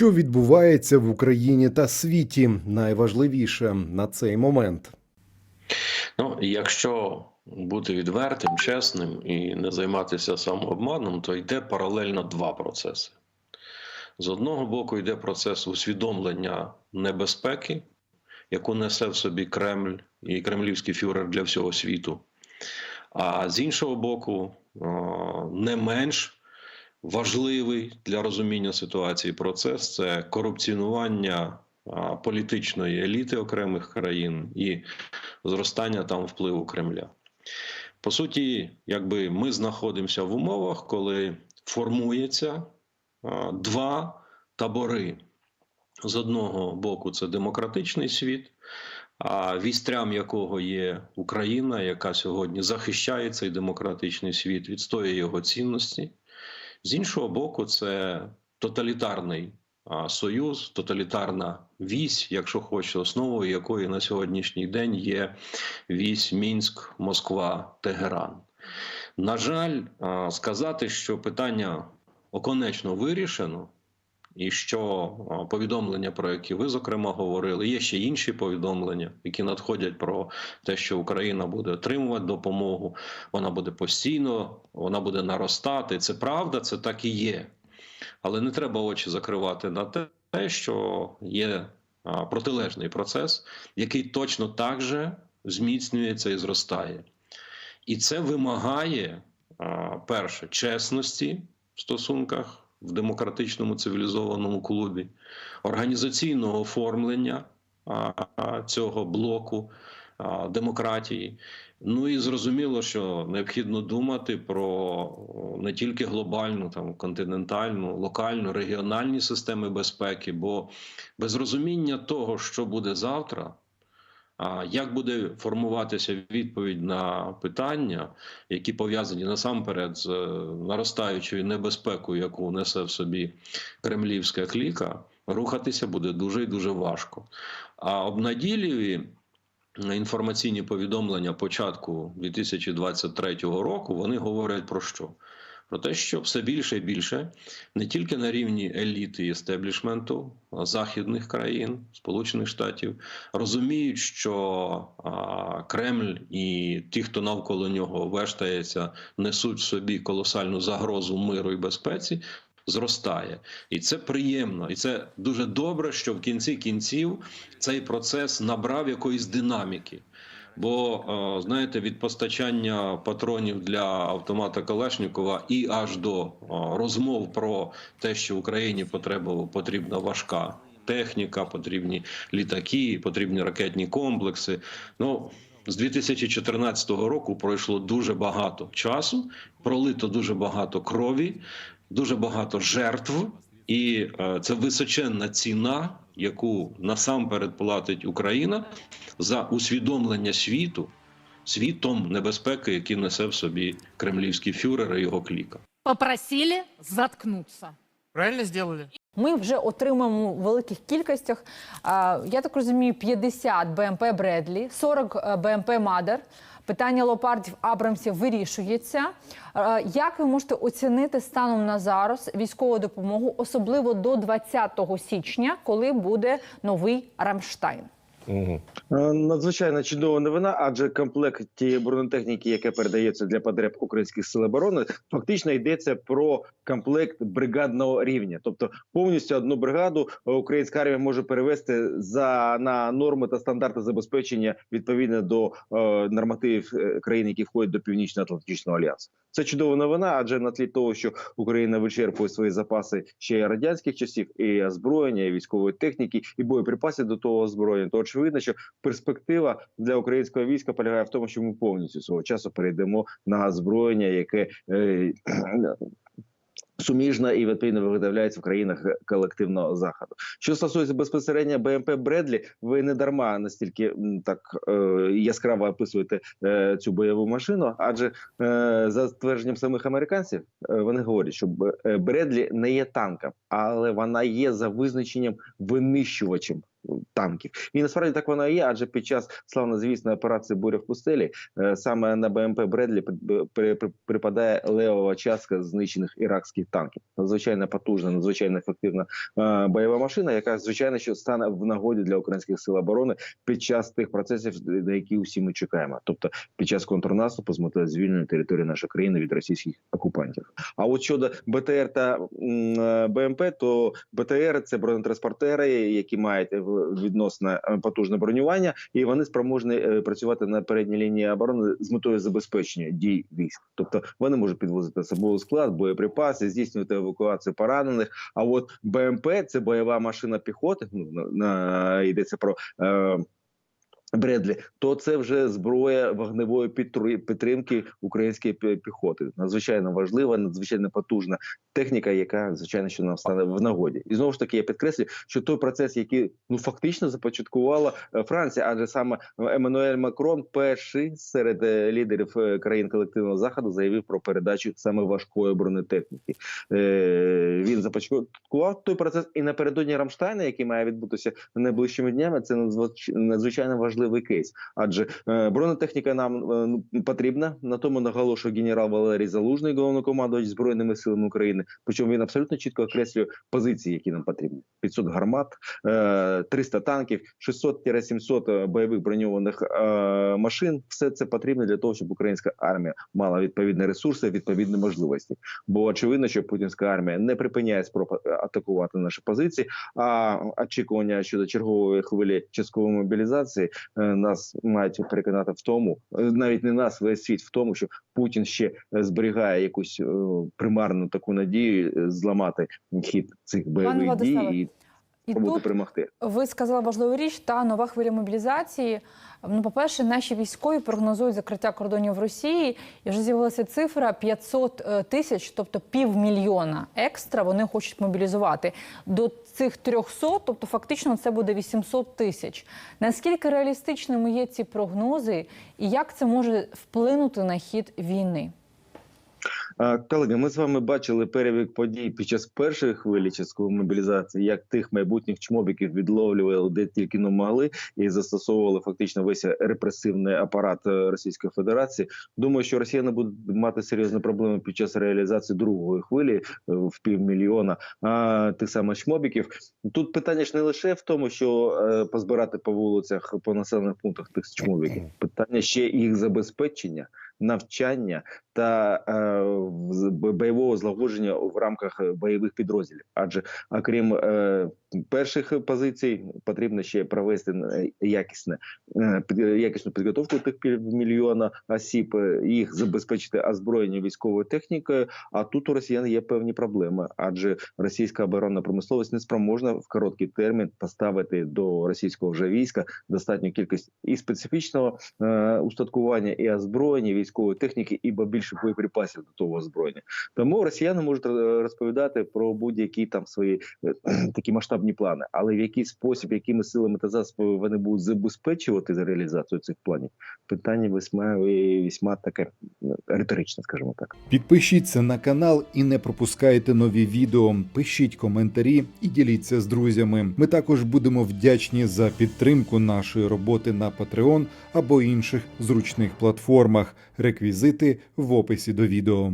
Що відбувається в Україні та світі, найважливіше на цей момент. Ну, якщо бути відвертим, чесним і не займатися самообманом, то йде паралельно два процеси. З одного боку, йде процес усвідомлення небезпеки, яку несе в собі Кремль і кремлівський фюрер для всього світу. А з іншого боку, не менш важливий для розуміння ситуації процес це корупціонування політичної еліти окремих країн і зростання там впливу Кремля. По суті, якби ми знаходимося в умовах, коли формується два табори. З одного боку, це демократичний світ, а вістрям якого є Україна, яка сьогодні захищає цей демократичний світ, відстоює його цінності. З іншого боку, це тоталітарний союз, тоталітарна вісь, якщо хоче, основою якої на сьогоднішній день є вісь Мінськ, Москва, Тегеран. На жаль, сказати, що питання оконечно вирішено. І що повідомлення, про які ви зокрема говорили, є ще інші повідомлення, які надходять про те, що Україна буде отримувати допомогу, вона буде постійно, вона буде наростати. Це правда, це так і є. Але не треба очі закривати на те, що є протилежний процес, який точно так же зміцнюється і зростає. І це вимагає, перше, чесності в стосунках в демократичному цивілізованому клубі, організаційного оформлення цього блоку демократії. Ну і зрозуміло, що необхідно думати про не тільки глобальну, там континентальну, локальну, регіональні системи безпеки, бо без розуміння того, що буде завтра. Як буде формуватися відповідь на питання, які пов'язані насамперед з е, наростаючою небезпекою, яку несе в собі кремлівська кліка, рухатися буде дуже і дуже важко. А обнадійливі інформаційні повідомлення початку 2023 року вони говорять про що? Про те, що все більше і більше не тільки на рівні еліти і естеблішменту західних країн, Сполучених Штатів, розуміють, що Кремль і ті, хто навколо нього вештається, несуть в собі колосальну загрозу миру і безпеці. Зростає, і це приємно, і це дуже добре, що в кінці кінців цей процес набрав якоїсь динаміки. Бо е, знаєте, від постачання патронів для автомата Калашнікова і аж до е, розмов про те, що Україні потрібна важка техніка, потрібні літаки, потрібні ракетні комплекси. Ну з 2014 року пройшло дуже багато часу, пролито дуже багато крові, дуже багато жертв, і е, це височенна ціна, яку насамперед платить Україна за усвідомлення світу, світом небезпеки, які несе в собі кремлівський фюрер і його кліка. Попросили заткнуться. Правильно сделали? Ми вже отримаємо в великих кількостях. Я так розумію, 50 БМП Бредлі, 40 е, БМП Мадер. Питання леопардів Абрамсів вирішується. Е, Як ви можете оцінити станом на зараз військову допомогу, особливо до 20 січня, коли буде новий Рамштайн? Е, Надзвичайно чудова новина, адже комплект тієї бронетехніки, яка передається для потреб українських сил оборони, фактично йдеться про комплект бригадного рівня. Тобто повністю одну бригаду е, українська армія може перевести за на норми та стандарти забезпечення відповідно до е, нормативів е, країн, які входять до північно-атлантичного альянсу. Це чудова новина, адже на тлі того, що Україна вичерпує свої запаси ще й радянських часів, і озброєння, і військової техніки, і боєприпасів до того озброєння, то очевидно, що перспектива для українського війська полягає в тому, що ми повністю свого часу перейдемо на озброєння, яке е, Суміжна і відповідно виготовляється в країнах колективного заходу. Що стосується безпосередньо БМП Бредлі, ви не дарма настільки так е, яскраво описуєте е, цю бойову машину, адже е, за твердженням самих американців, е, вони говорять, що е, Бредлі не є танком, але вона є за визначенням винищувачем танків. І насправді так воно і є, адже під час славнозвісної операції Буря в пустелі е, саме на БМП Бредлі при- при- при- припадає левова частка знищених іракських танків. Надзвичайно потужна, надзвичайно ефективна е, бойова машина, яка звичайно що стане в нагоді для українських сил оборони під час тих процесів, на які усі ми чекаємо, тобто під час контрнаступу з метою звільнення території нашої країни від російських окупантів. А от щодо БТР та е, БМП, то БТР це бронетранспортери, які мають відносно е, потужне бронювання, і вони спроможні е, працювати на передній лінії оборони з метою забезпечення дій військ. Тобто вони можуть підвозити особовий склад, боєприпаси, здійснювати евакуацію поранених. А от БМП це бойова машина піхоти. Ну на, йдеться про. Е, Бредлі, то це вже зброя вогневої підтри- підтримки української пі- піхоти. Надзвичайно важлива, надзвичайно потужна техніка, яка звичайно що нам стане в нагоді. І знову ж таки я підкреслю, що той процес, який ну фактично започаткувала е, Франція, адже саме Еммануель Макрон, перший серед е, лідерів е, країн колективного заходу, заявив про передачу саме важкої бронетехніки. Він започаткував той процес і напередодні Рамштайна, який має відбутися найближчими днями. Це надзвич- надзвичайно важливий кейс, адже е, бронетехніка нам е, ну, потрібна. На тому наголошує генерал Валерій Залужний, головнокомандувач збройними силами України. Причому він абсолютно чітко окреслює позиції, які нам потрібні: 500 гармат, е, 300 танків, 600-700 бойових броньованих е, машин. Все це потрібно для того, щоб українська армія мала відповідні ресурси, відповідні можливості. Бо очевидно, що путінська армія не припиняє спроб е, атакувати наші позиції. А очікування щодо чергової хвилі часткової мобілізації е, нас мають переконати в тому, е, навіть не нас, весь світ в тому, що Путін ще е, зберігає якусь е, примарну таку надію е, зламати хід цих бойових дій і тут перемогти. ви сказали важливу річ та нова хвиля мобілізації. Ну, по-перше, наші військові прогнозують закриття кордонів в Росії, і вже з'явилася цифра 500 е, тисяч, тобто півмільйона екстра. Вони хочуть мобілізувати до цих 300, тобто фактично це буде 800 тисяч. Наскільки реалістичними є ці прогнози, і як це може вплинути на хід війни? Колеги, ми з вами бачили перебіг подій під час першої хвилі часткової мобілізації, як тих майбутніх чмобіків відловлювали де тільки не могли і застосовували фактично весь репресивний апарат е, Російської Федерації. Думаю, що росіяни будуть мати серйозні проблеми під час реалізації другої хвилі е, в півмільйона а, тих самих чмобіків. Тут питання ж не лише в тому, що е, позбирати по вулицях по населених пунктах тих чмобіків. Питання ще їх забезпечення, навчання та е, бойового злагодження в рамках е, бойових підрозділів. Адже окрім е, перших позицій, потрібно ще провести е, якісне е, під- якісну підготовку тих півмільйона осіб, е, їх забезпечити озброєння військовою технікою. А тут у росіян є певні проблеми, адже російська оборонна промисловість не спроможна в короткий термін поставити до російського вже війська достатню кількість і специфічного е, устаткування, і озброєння, військової техніки, і більше боєприпасів до того озброєння. Тому росіяни можуть е, розповідати про будь-які там свої е, такі масштабні плани, але в який спосіб, якими силами та засобами вони будуть забезпечувати за реалізацію цих планів, питання весьма весьма таке е, риторичне, скажімо так. Підпишіться на канал і не пропускайте нові відео. Пишіть коментарі і діліться з друзями. Ми також будемо вдячні за підтримку нашої роботи на Patreon або інших зручних платформах. Реквізити в описі до відео.